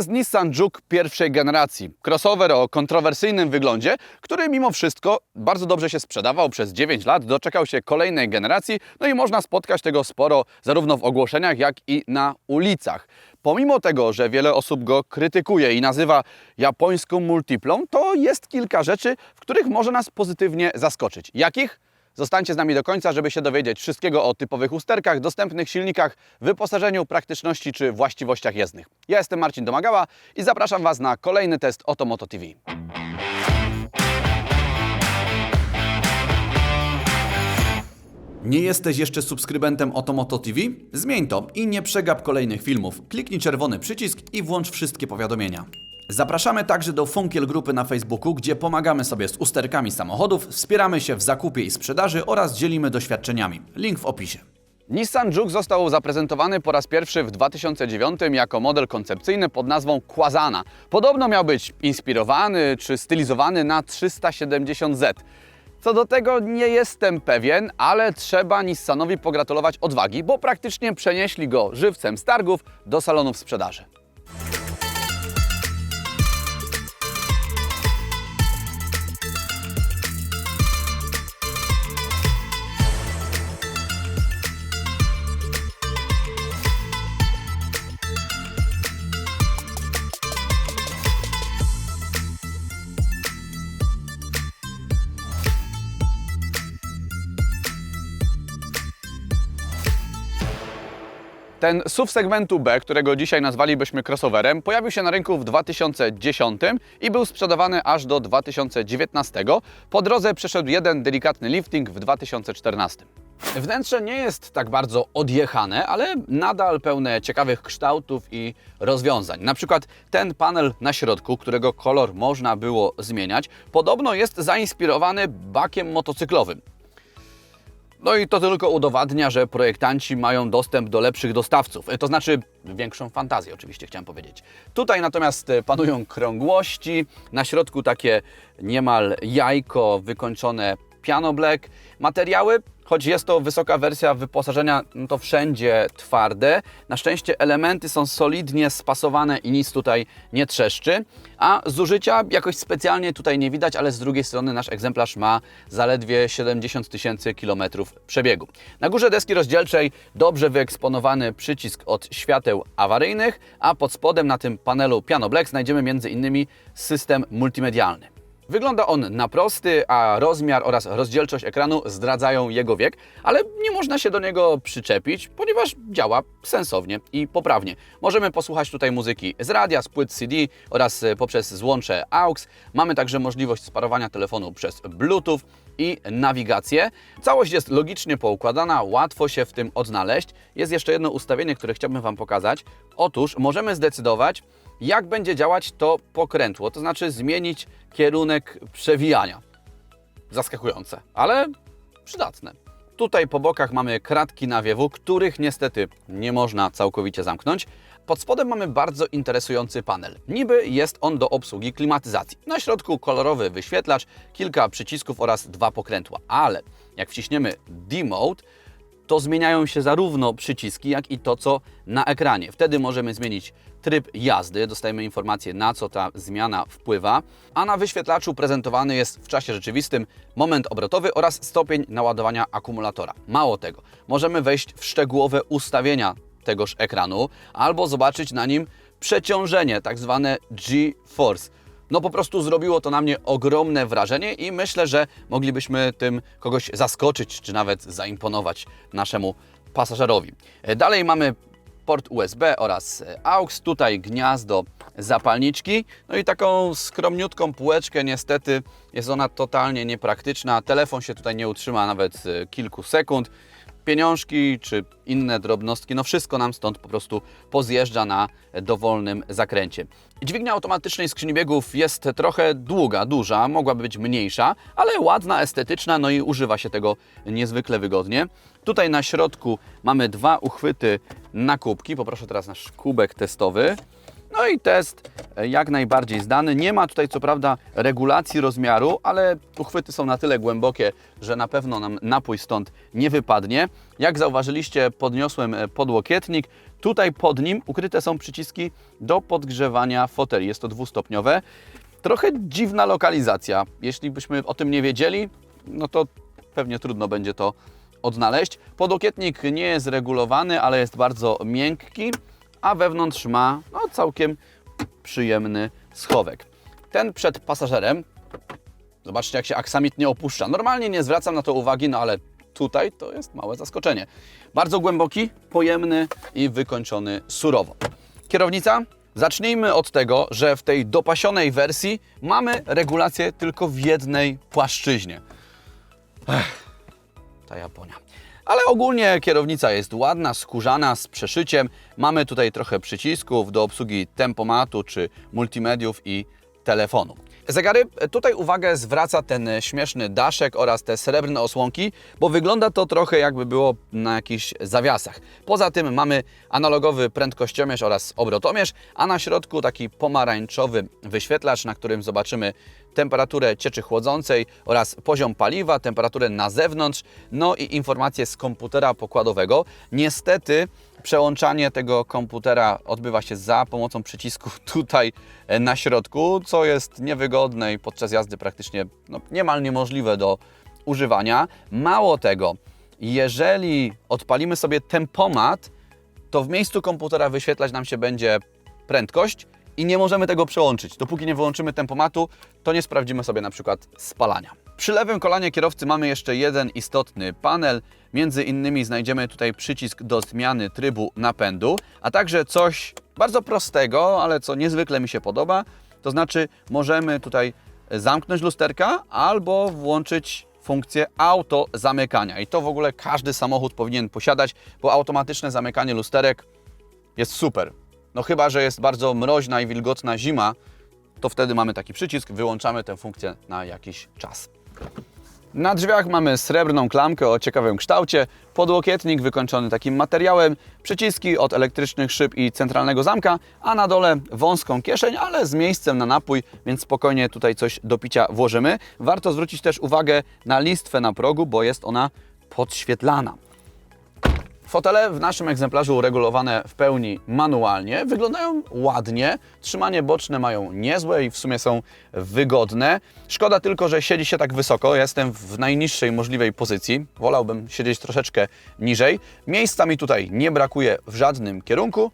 jest Nissan Juke pierwszej generacji. Crossover o kontrowersyjnym wyglądzie, który mimo wszystko bardzo dobrze się sprzedawał przez 9 lat, doczekał się kolejnej generacji, no i można spotkać tego sporo zarówno w ogłoszeniach, jak i na ulicach. Pomimo tego, że wiele osób go krytykuje i nazywa japońską multiplą, to jest kilka rzeczy, w których może nas pozytywnie zaskoczyć. Jakich? Zostańcie z nami do końca, żeby się dowiedzieć wszystkiego o typowych usterkach, dostępnych silnikach, wyposażeniu, praktyczności czy właściwościach jezdnych. Ja jestem Marcin Domagała i zapraszam Was na kolejny test Otomoto TV. Nie jesteś jeszcze subskrybentem Otomoto TV? Zmień to i nie przegap kolejnych filmów. Kliknij czerwony przycisk i włącz wszystkie powiadomienia. Zapraszamy także do Funkiel Grupy na Facebooku, gdzie pomagamy sobie z usterkami samochodów, wspieramy się w zakupie i sprzedaży oraz dzielimy doświadczeniami. Link w opisie. Nissan Juke został zaprezentowany po raz pierwszy w 2009 jako model koncepcyjny pod nazwą Quasana. Podobno miał być inspirowany czy stylizowany na 370Z. Co do tego nie jestem pewien, ale trzeba Nissanowi pogratulować odwagi, bo praktycznie przenieśli go żywcem z targów do salonów sprzedaży. Ten SUV segmentu B, którego dzisiaj nazwalibyśmy crossoverem, pojawił się na rynku w 2010 i był sprzedawany aż do 2019. Po drodze przeszedł jeden delikatny lifting w 2014. Wnętrze nie jest tak bardzo odjechane, ale nadal pełne ciekawych kształtów i rozwiązań. Na przykład ten panel na środku, którego kolor można było zmieniać, podobno jest zainspirowany bakiem motocyklowym. No i to tylko udowadnia, że projektanci mają dostęp do lepszych dostawców, to znaczy większą fantazję oczywiście chciałem powiedzieć. Tutaj natomiast e, panują krągłości, na środku takie niemal jajko wykończone piano black. Materiały, choć jest to wysoka wersja wyposażenia, no to wszędzie twarde. Na szczęście elementy są solidnie spasowane i nic tutaj nie trzeszczy. A zużycia jakoś specjalnie tutaj nie widać, ale z drugiej strony nasz egzemplarz ma zaledwie 70 tysięcy kilometrów przebiegu. Na górze deski rozdzielczej dobrze wyeksponowany przycisk od świateł awaryjnych, a pod spodem na tym panelu Piano Black znajdziemy m.in. system multimedialny. Wygląda on na prosty, a rozmiar oraz rozdzielczość ekranu zdradzają jego wiek, ale nie można się do niego przyczepić, ponieważ działa sensownie i poprawnie. Możemy posłuchać tutaj muzyki z radia, z płyt CD oraz poprzez złącze AUX. Mamy także możliwość sparowania telefonu przez Bluetooth i nawigację. Całość jest logicznie poukładana, łatwo się w tym odnaleźć. Jest jeszcze jedno ustawienie, które chciałbym Wam pokazać. Otóż możemy zdecydować, jak będzie działać to pokrętło, to znaczy zmienić kierunek przewijania. Zaskakujące, ale przydatne. Tutaj po bokach mamy kratki nawiewu, których niestety nie można całkowicie zamknąć. Pod spodem mamy bardzo interesujący panel. Niby jest on do obsługi klimatyzacji. Na środku kolorowy wyświetlacz, kilka przycisków oraz dwa pokrętła. Ale jak wciśniemy D-Mode, to zmieniają się zarówno przyciski, jak i to, co na ekranie. Wtedy możemy zmienić tryb jazdy, dostajemy informację, na co ta zmiana wpływa, a na wyświetlaczu prezentowany jest w czasie rzeczywistym moment obrotowy oraz stopień naładowania akumulatora. Mało tego, możemy wejść w szczegółowe ustawienia tegoż ekranu albo zobaczyć na nim przeciążenie, tak zwane G-Force. No po prostu zrobiło to na mnie ogromne wrażenie i myślę, że moglibyśmy tym kogoś zaskoczyć, czy nawet zaimponować naszemu pasażerowi. Dalej mamy port USB oraz AUX, tutaj gniazdo zapalniczki, no i taką skromniutką półeczkę, niestety jest ona totalnie niepraktyczna, telefon się tutaj nie utrzyma nawet e, kilku sekund, pieniążki czy inne drobnostki, no wszystko nam stąd po prostu pozjeżdża na dowolnym zakręcie. Dźwignia automatycznej skrzyni biegów jest trochę długa, duża, mogłaby być mniejsza, ale ładna, estetyczna, no i używa się tego niezwykle wygodnie. Tutaj na środku mamy dwa uchwyty na kubki. Poproszę teraz nasz kubek testowy. No i test e, jak najbardziej zdany. Nie ma tutaj co prawda regulacji rozmiaru, ale uchwyty są na tyle głębokie, że na pewno nam napój stąd nie wypadnie. Jak zauważyliście, podniosłem e, podłokietnik. Tutaj pod nim ukryte są przyciski do podgrzewania foteli. Jest to dwustopniowe. Trochę dziwna lokalizacja. Jeśli byśmy o tym nie wiedzieli, no to pewnie trudno będzie to odnaleźć. Podłokietnik nie jest regulowany, ale jest bardzo miękki, a wewnątrz ma no, całkiem przyjemny schowek. Ten przed pasażerem, zobaczcie jak się aksamitnie opuszcza. Normalnie nie zwracam na to uwagi, no ale tutaj to jest małe zaskoczenie. Bardzo głęboki, pojemny i wykończony surowo. Kierownica? Zacznijmy od tego, że w tej dopasionej wersji mamy regulację tylko w jednej płaszczyźnie. Ech. Ale ogólnie kierownica jest ładna, skórzana, z przeszyciem. Mamy tutaj trochę przycisków do obsługi tempomatu czy multimediów i telefonu. Zegary, tutaj uwagę zwraca ten śmieszny daszek oraz te srebrne osłonki, bo wygląda to trochę jakby było na jakichś zawiasach. Poza tym mamy analogowy prędkościomierz oraz obrotomierz, a na środku taki pomarańczowy wyświetlacz, na którym zobaczymy temperaturę cieczy chłodzącej oraz poziom paliwa, temperaturę na zewnątrz, no i informacje z komputera pokładowego. Niestety przełączanie tego komputera odbywa się za pomocą przycisku tutaj e, na środku, co jest niewygodne i podczas jazdy praktycznie no, niemal niemożliwe do używania. Mało tego, jeżeli odpalimy sobie tempomat, to w miejscu komputera wyświetlać nam się będzie prędkość i nie możemy tego przełączyć. Dopóki nie wyłączymy tempomatu, to nie sprawdzimy sobie na przykład spalania. Przy lewym kolanie kierowcy mamy jeszcze jeden istotny panel. Między innymi znajdziemy tutaj przycisk do zmiany trybu napędu, a także coś bardzo prostego, ale co niezwykle mi się podoba, to znaczy możemy tutaj zamknąć lusterka albo włączyć funkcję auto zamykania. I to w ogóle każdy samochód powinien posiadać, bo automatyczne zamykanie lusterek jest super. No chyba, że jest bardzo mroźna i wilgotna zima, to wtedy mamy taki przycisk, wyłączamy tę funkcję na jakiś czas. Na drzwiach mamy srebrną klamkę o ciekawym kształcie, podłokietnik wykończony takim materiałem, przyciski od elektrycznych szyb i centralnego zamka, a na dole wąską kieszeń, ale z miejscem na napój, więc spokojnie tutaj coś do picia włożymy. Warto zwrócić też uwagę na listwę na progu, bo jest ona podświetlana. Fotele w naszym egzemplarzu uregulowane w pełni manualnie. Wyglądają ładnie, trzymanie boczne mają niezłe i w sumie są wygodne. Szkoda tylko, że siedzi się tak wysoko. Jestem w najniższej możliwej pozycji. Wolałbym siedzieć troszeczkę niżej. Miejsca mi tutaj nie brakuje w żadnym kierunku.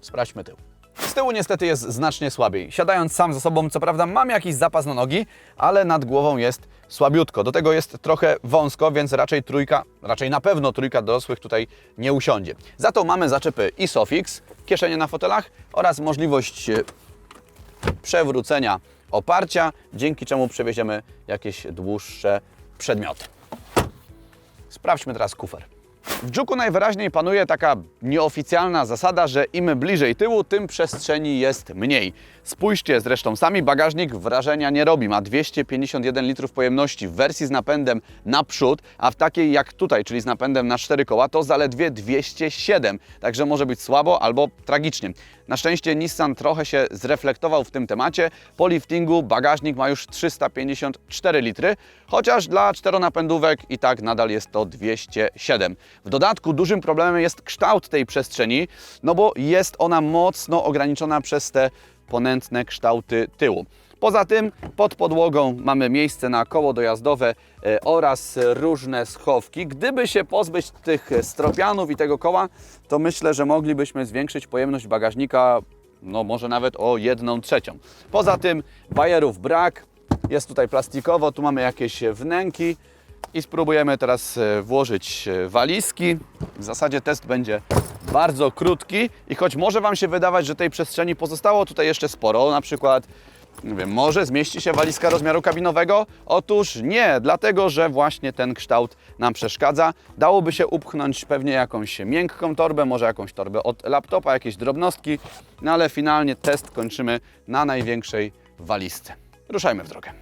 Sprawdźmy tył. Z tyłu niestety jest znacznie słabiej. Siadając sam ze sobą, co prawda mam jakiś zapas na nogi, ale nad głową jest słabiutko. Do tego jest trochę wąsko, więc raczej trójka, raczej na pewno trójka dorosłych tutaj nie usiądzie. Za to mamy zaczepy Isofix, kieszenie na fotelach oraz możliwość e, przewrócenia oparcia, dzięki czemu przewieziemy jakieś dłuższe przedmioty. Sprawdźmy teraz kufer. W Juku najwyraźniej panuje taka nieoficjalna zasada, że im bliżej tyłu, tym przestrzeni jest mniej. Spójrzcie zresztą sami, bagażnik wrażenia nie robi. Ma 251 litrów pojemności w wersji z napędem naprzód, a w takiej jak tutaj, czyli z napędem na 4 koła, to zaledwie 207. Także może być słabo albo tragicznie. Na szczęście Nissan trochę się zreflektował w tym temacie. Po liftingu bagażnik ma już 354 litry, chociaż dla czteronapędówek i tak nadal jest to 207. W dodatku dużym problemem jest kształt tej przestrzeni, no bo jest ona mocno ograniczona przez te ponętne kształty tyłu. Poza tym pod podłogą mamy miejsce na koło dojazdowe e, oraz różne schowki. Gdyby się pozbyć tych stropianów i tego koła, to myślę, że moglibyśmy zwiększyć pojemność bagażnika no może nawet o jedną trzecią. Poza tym bajerów brak, jest tutaj plastikowo, tu mamy jakieś wnęki i spróbujemy teraz e, włożyć e, walizki. W zasadzie test będzie bardzo krótki i choć może Wam się wydawać, że tej przestrzeni pozostało tutaj jeszcze sporo, na przykład wiem, może zmieści się walizka rozmiaru kabinowego? Otóż nie, dlatego że właśnie ten kształt nam przeszkadza. Dałoby się upchnąć pewnie jakąś miękką torbę, może jakąś torbę od laptopa, jakieś drobnostki, no ale finalnie test kończymy na największej walizce. Ruszajmy w drogę.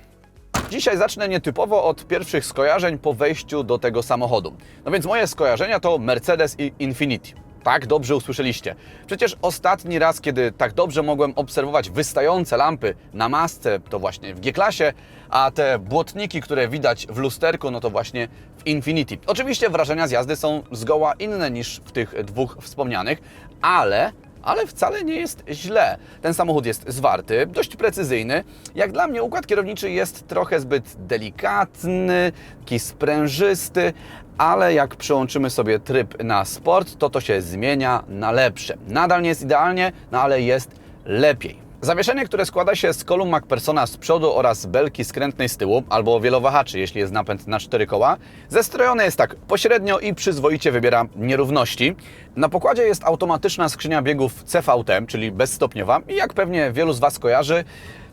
Dzisiaj zacznę nietypowo od pierwszych skojarzeń po wejściu do tego samochodu. No więc moje skojarzenia to Mercedes i Infiniti. Tak dobrze usłyszeliście. Przecież ostatni raz, kiedy tak dobrze mogłem obserwować wystające lampy na masce, to właśnie w G-klasie, a te błotniki, które widać w lusterku, no to właśnie w Infinity. Oczywiście wrażenia z jazdy są zgoła inne niż w tych dwóch wspomnianych, ale ale wcale nie jest źle. Ten samochód jest zwarty, dość precyzyjny. Jak dla mnie układ kierowniczy jest trochę zbyt delikatny, taki sprężysty, ale jak przełączymy sobie tryb na sport, to to się zmienia na lepsze. Nadal nie jest idealnie, no ale jest lepiej. Zawieszenie, które składa się z kolumn MacPersona z przodu oraz belki skrętnej z tyłu, albo wielowahaczy, jeśli jest napęd na cztery koła, zestrojone jest tak pośrednio i przyzwoicie wybiera nierówności. Na pokładzie jest automatyczna skrzynia biegów CVT, czyli bezstopniowa i jak pewnie wielu z Was kojarzy,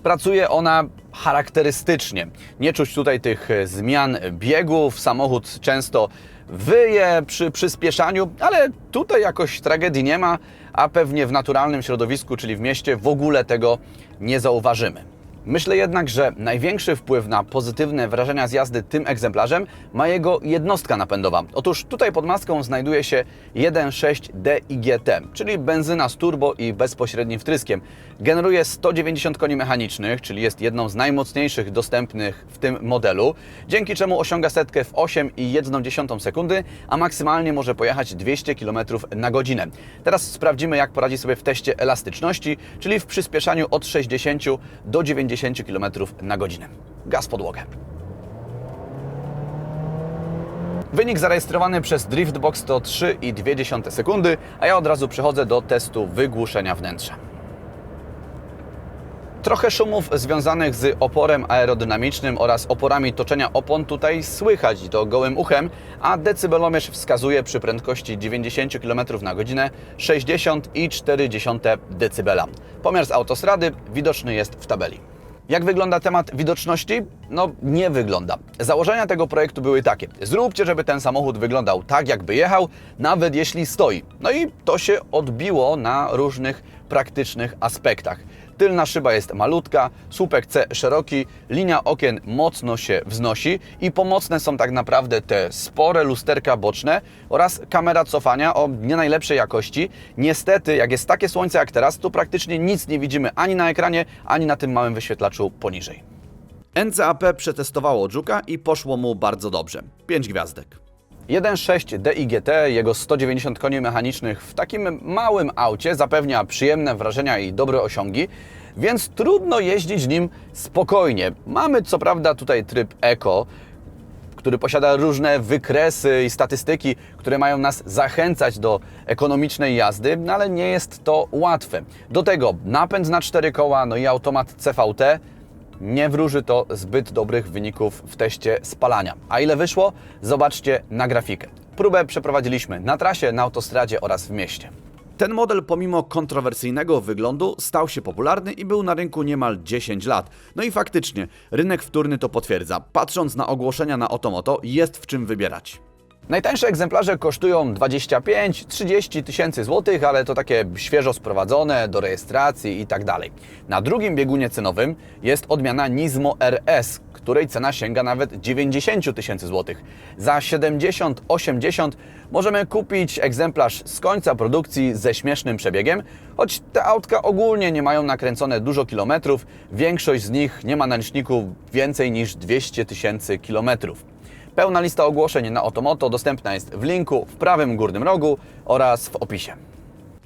pracuje ona charakterystycznie. Nie czuć tutaj tych zmian biegów, samochód często wyje przy przyspieszaniu, ale tutaj jakoś tragedii nie ma, a pewnie w naturalnym środowisku, czyli w mieście, w ogóle tego nie zauważymy. Myślę jednak, że największy wpływ na pozytywne wrażenia z jazdy tym egzemplarzem ma jego jednostka napędowa. Otóż tutaj pod maską znajduje się 1.6 DIGT, czyli benzyna z turbo i bezpośrednim wtryskiem. Generuje 190 koni mechanicznych, czyli jest jedną z najmocniejszych dostępnych w tym modelu, dzięki czemu osiąga setkę w 8,1 sekundy, a maksymalnie może pojechać 200 km na godzinę. Teraz sprawdzimy, jak poradzi sobie w teście elastyczności, czyli w przyspieszaniu od 60 do 90 km na godzinę. Gaz podłogę. Wynik zarejestrowany przez Driftbox to 3,2 sekundy, a ja od razu przechodzę do testu wygłuszenia wnętrza. Trochę szumów związanych z oporem aerodynamicznym oraz oporami toczenia opon tutaj słychać i to gołym uchem, a decybelomierz wskazuje przy prędkości 90 km na godzinę 60,4 dB. Pomiar z autostrady widoczny jest w tabeli. Jak wygląda temat widoczności? No nie wygląda. Założenia tego projektu były takie. Zróbcie, żeby ten samochód wyglądał tak, jakby jechał, nawet jeśli stoi. No i to się odbiło na różnych praktycznych aspektach. Tylna szyba jest malutka, słupek C szeroki, linia okien mocno się wznosi i pomocne są tak naprawdę te spore lusterka boczne oraz kamera cofania o nie najlepszej jakości. Niestety, jak jest takie słońce jak teraz, to praktycznie nic nie widzimy ani na ekranie, ani na tym małym wyświetlaczu poniżej. NCAP przetestowało Juka i poszło mu bardzo dobrze. 5 gwiazdek. 1.6 DIGT, jego 190 koni mechanicznych w takim małym aucie zapewnia przyjemne wrażenia i dobre osiągi, więc trudno jeździć nim spokojnie. Mamy co prawda tutaj tryb Eco, który posiada różne wykresy i statystyki, które mają nas zachęcać do ekonomicznej jazdy, no ale nie jest to łatwe. Do tego napęd na cztery koła, no i automat CVT nie wróży to zbyt dobrych wyników w teście spalania. A ile wyszło? Zobaczcie na grafikę. Próbę przeprowadziliśmy na trasie, na autostradzie oraz w mieście. Ten model pomimo kontrowersyjnego wyglądu stał się popularny i był na rynku niemal 10 lat. No i faktycznie, rynek wtórny to potwierdza. Patrząc na ogłoszenia na Otomoto, jest w czym wybierać. Najtańsze egzemplarze kosztują 25-30 tysięcy złotych, ale to takie świeżo sprowadzone do rejestracji i tak dalej. Na drugim biegunie cenowym jest odmiana Nismo RS, której cena sięga nawet 90 tysięcy złotych. Za 70-80 możemy kupić egzemplarz z końca produkcji ze śmiesznym przebiegiem, choć te autka ogólnie nie mają nakręcone dużo kilometrów, większość z nich nie ma na liczniku więcej niż 200 tysięcy kilometrów. Pełna lista ogłoszeń na Otomoto dostępna jest w linku w prawym górnym rogu oraz w opisie.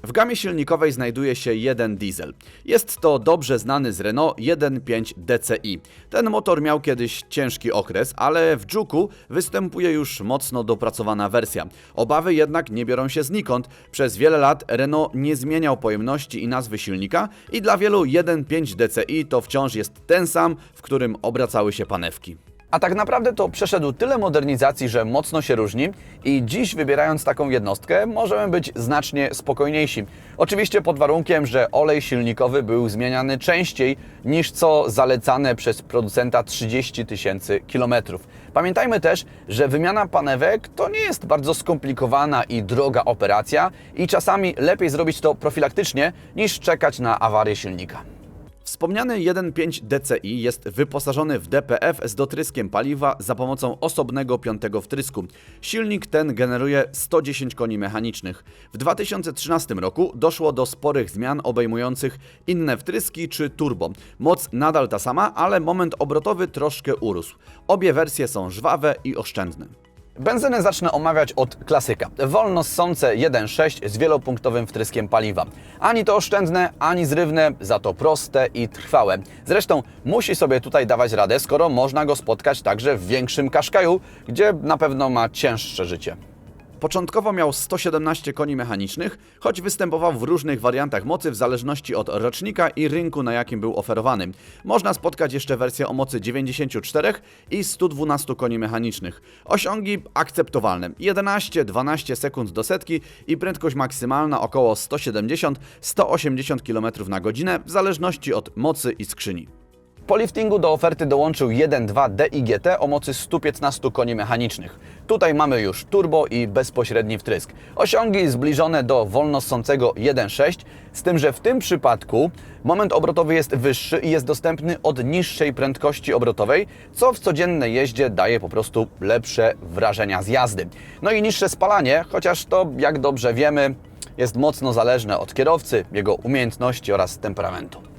W gamie silnikowej znajduje się jeden diesel. Jest to dobrze znany z Renault 1.5 DCI. Ten motor miał kiedyś ciężki okres, ale w Juku występuje już mocno dopracowana wersja. Obawy jednak nie biorą się znikąd. Przez wiele lat Renault nie zmieniał pojemności i nazwy silnika i dla wielu 1.5 DCI to wciąż jest ten sam, w którym obracały się panewki. A tak naprawdę to przeszedł tyle modernizacji, że mocno się różni i dziś wybierając taką jednostkę możemy być znacznie spokojniejsi. Oczywiście pod warunkiem, że olej silnikowy był zmieniany częściej niż co zalecane przez producenta 30 tysięcy kilometrów. Pamiętajmy też, że wymiana panewek to nie jest bardzo skomplikowana i droga operacja i czasami lepiej zrobić to profilaktycznie niż czekać na awarię silnika. Wspomniany 1.5 DCI jest wyposażony w DPF z dotryskiem paliwa za pomocą osobnego piątego wtrysku. Silnik ten generuje 110 koni mechanicznych. W 2013 roku doszło do sporych zmian obejmujących inne wtryski czy turbo. Moc nadal ta sama, ale moment obrotowy troszkę urósł. Obie wersje są żwawe i oszczędne. Benzyny zacznę omawiać od klasyka. Wolno ssące 1.6 z wielopunktowym wtryskiem paliwa. Ani to oszczędne, ani zrywne, za to proste i trwałe. Zresztą musi sobie tutaj dawać radę, skoro można go spotkać także w większym Kaszkaju, gdzie na pewno ma cięższe życie. Początkowo miał 117 koni mechanicznych, choć występował w różnych wariantach mocy w zależności od rocznika i rynku, na jakim był oferowany. Można spotkać jeszcze wersję o mocy 94 i 112 koni mechanicznych. Osiągi akceptowalne: 11-12 sekund do setki i prędkość maksymalna około 170-180 km na godzinę, w zależności od mocy i skrzyni. Po liftingu do oferty dołączył 1.2 DIGT o mocy 115 koni mechanicznych. Tutaj mamy już turbo i bezpośredni wtrysk. Osiągi zbliżone do wolnossącego 1.6, z tym, że w tym przypadku moment obrotowy jest wyższy i jest dostępny od niższej prędkości obrotowej, co w codziennej jeździe daje po prostu lepsze wrażenia z jazdy. No i niższe spalanie, chociaż to, jak dobrze wiemy, jest mocno zależne od kierowcy, jego umiejętności oraz temperamentu.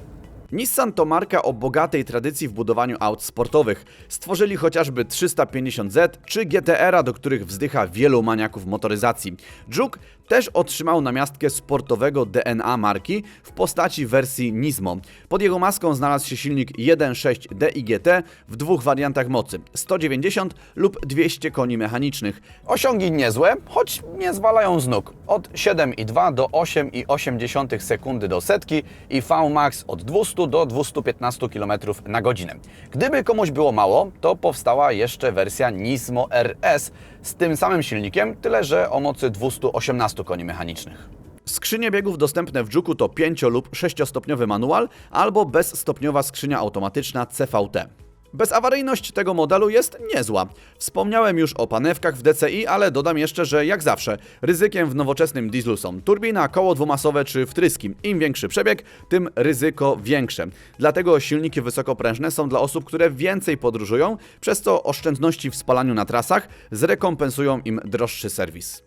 Nissan to marka o bogatej tradycji w budowaniu aut sportowych. Stworzyli chociażby 350Z czy GTR, do których wzdycha wielu maniaków motoryzacji. Juke też otrzymał namiastkę sportowego DNA marki w postaci wersji Nismo. Pod jego maską znalazł się silnik 1.6 DIGT w dwóch wariantach mocy 190 lub 200 koni mechanicznych. Osiągi niezłe, choć nie zwalają z nóg. Od 7,2 do 8,8 sekundy do setki i VMAX od 200 do 215 km na godzinę. Gdyby komuś było mało, to powstała jeszcze wersja Nismo RS z tym samym silnikiem, tyle że o mocy 218 koni mechanicznych. Skrzynie biegów dostępne w Juku to 5 lub 6-stopniowy manual albo bezstopniowa skrzynia automatyczna CVT. Bezawaryjność tego modelu jest niezła. Wspomniałem już o panewkach w DCI, ale dodam jeszcze, że jak zawsze, ryzykiem w nowoczesnym dieslu są turbina, koło dwumasowe czy wtryski. Im większy przebieg, tym ryzyko większe. Dlatego silniki wysokoprężne są dla osób, które więcej podróżują, przez co oszczędności w spalaniu na trasach zrekompensują im droższy serwis.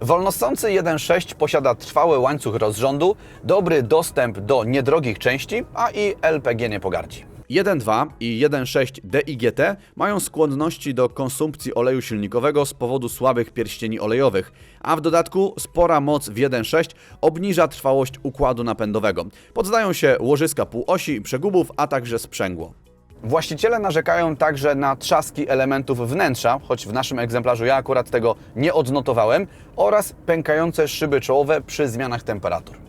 Wolnossący 1.6 posiada trwały łańcuch rozrządu, dobry dostęp do niedrogich części, a i LPG nie pogardzi. 1.2 i 1.6 DIGT mają skłonności do konsumpcji oleju silnikowego z powodu słabych pierścieni olejowych, a w dodatku spora moc w 1.6 obniża trwałość układu napędowego. Poddają się łożyska półosi, przegubów, a także sprzęgło. Właściciele narzekają także na trzaski elementów wnętrza, choć w naszym egzemplarzu ja akurat tego nie odnotowałem, oraz pękające szyby czołowe przy zmianach temperatur.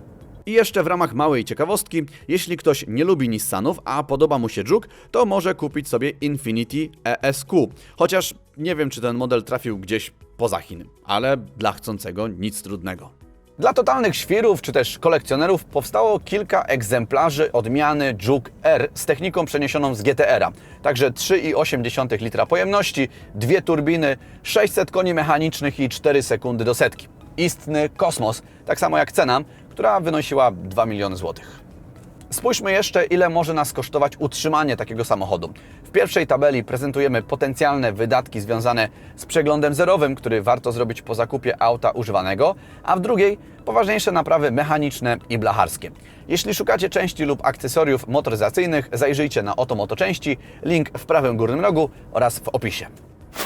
I jeszcze w ramach małej ciekawostki, jeśli ktoś nie lubi Nissanów, a podoba mu się Juke, to może kupić sobie Infiniti ESQ. Chociaż nie wiem, czy ten model trafił gdzieś poza Chin, ale dla chcącego nic trudnego. Dla totalnych świrów czy też kolekcjonerów powstało kilka egzemplarzy odmiany Juke R z techniką przeniesioną z GTR-a. Także 3,8 litra pojemności, dwie turbiny, 600 koni mechanicznych i 4 sekundy do setki. Istny kosmos, tak samo jak cena, która wynosiła 2 miliony złotych. Spójrzmy jeszcze, ile może nas kosztować utrzymanie takiego samochodu. W pierwszej tabeli prezentujemy potencjalne wydatki związane z przeglądem zerowym, który warto zrobić po zakupie auta używanego, a w drugiej poważniejsze naprawy mechaniczne i blacharskie. Jeśli szukacie części lub akcesoriów motoryzacyjnych, zajrzyjcie na Oto Części, link w prawym górnym rogu oraz w opisie.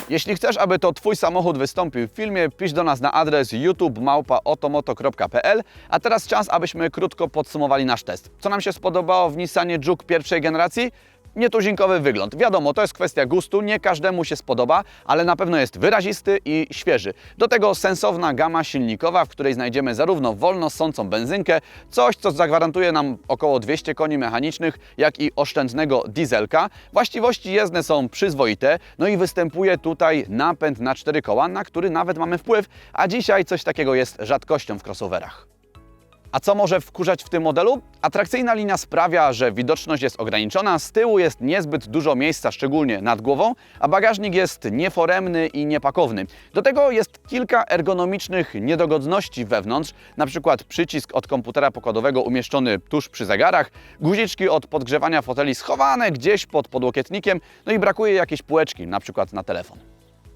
Jeśli chcesz, aby to Twój samochód wystąpił w filmie, pisz do nas na adres youtube.małpaotomoto.pl A teraz czas, abyśmy krótko podsumowali nasz test. Co nam się spodobało w Nissanie Juke pierwszej generacji? Nietuzinkowy wygląd. Wiadomo, to jest kwestia gustu, nie każdemu się spodoba, ale na pewno jest wyrazisty i świeży. Do tego sensowna gama silnikowa, w której znajdziemy zarówno wolno ssącą benzynkę, coś co zagwarantuje nam około 200 koni mechanicznych, jak i oszczędnego dieselka. Właściwości jezdne są przyzwoite, no i występuje tutaj napęd na cztery koła, na który nawet mamy wpływ, a dzisiaj coś takiego jest rzadkością w crossoverach. A co może wkurzać w tym modelu? Atrakcyjna linia sprawia, że widoczność jest ograniczona, z tyłu jest niezbyt dużo miejsca, szczególnie nad głową, a bagażnik jest nieforemny i niepakowny. Do tego jest kilka ergonomicznych niedogodności wewnątrz, na przykład przycisk od komputera pokładowego umieszczony tuż przy zegarach, guziczki od podgrzewania foteli schowane gdzieś pod podłokietnikiem, no i brakuje jakiejś półeczki, na przykład na telefon.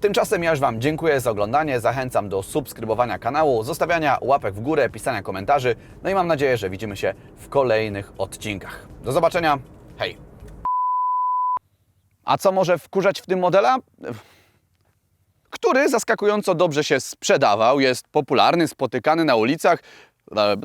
Tymczasem ja już Wam dziękuję za oglądanie, zachęcam do subskrybowania kanału, zostawiania łapek w górę, pisania komentarzy, no i mam nadzieję, że widzimy się w kolejnych odcinkach. Do zobaczenia, hej! A co może wkurzać w tym modela? Który zaskakująco dobrze się sprzedawał, jest popularny, spotykany na ulicach. Bla.